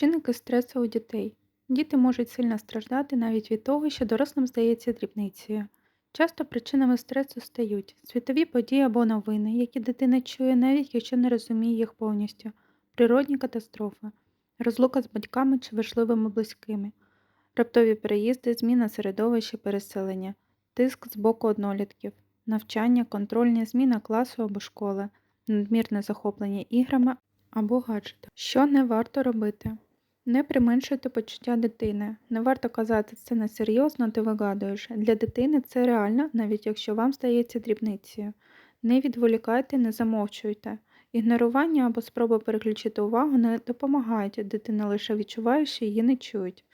Чинники стресу у дітей. Діти можуть сильно страждати навіть від того, що дорослим здається дрібницею. Часто причинами стресу стають світові події або новини, які дитина чує, навіть якщо не розуміє їх повністю, природні катастрофи, розлука з батьками чи важливими близькими, раптові переїзди, зміна середовища, переселення, тиск з боку однолітків, навчання, контрольні, зміна класу або школи, надмірне захоплення іграми або гаджетами. Що не варто робити? Не применшуйте почуття дитини. Не варто казати це несерйозно, ти вигадуєш. Для дитини це реально, навіть якщо вам здається дрібницею. Не відволікайте, не замовчуйте. Ігнорування або спроба переключити увагу не допомагають, дитина лише відчуває, що її не чують.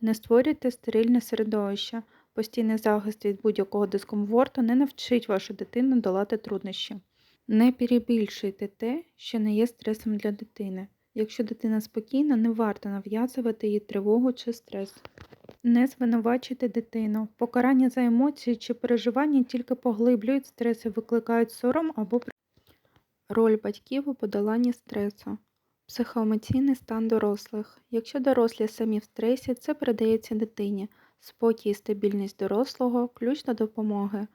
Не створюйте стерильне середовище. Постійний захист від будь-якого дискомфорту не навчить вашу дитину долати труднощі. Не перебільшуйте те, що не є стресом для дитини. Якщо дитина спокійна, не варто нав'язувати їй тривогу чи стрес. Не звинувачуйте дитину. Покарання за емоції чи переживання тільки поглиблюють стрес і викликають сором або роль батьків у подоланні стресу. Психоемоційний стан дорослих. Якщо дорослі самі в стресі, це передається дитині. Спокій і стабільність дорослого ключ до допомоги.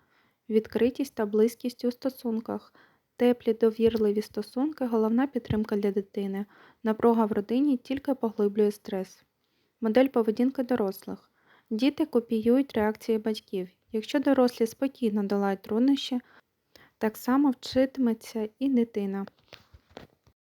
Відкритість та близькість у стосунках. Теплі, довірливі стосунки головна підтримка для дитини. Напруга в родині тільки поглиблює стрес. Модель поведінки дорослих. Діти копіюють реакції батьків. Якщо дорослі спокійно долають труднощі, так само вчитиметься і дитина.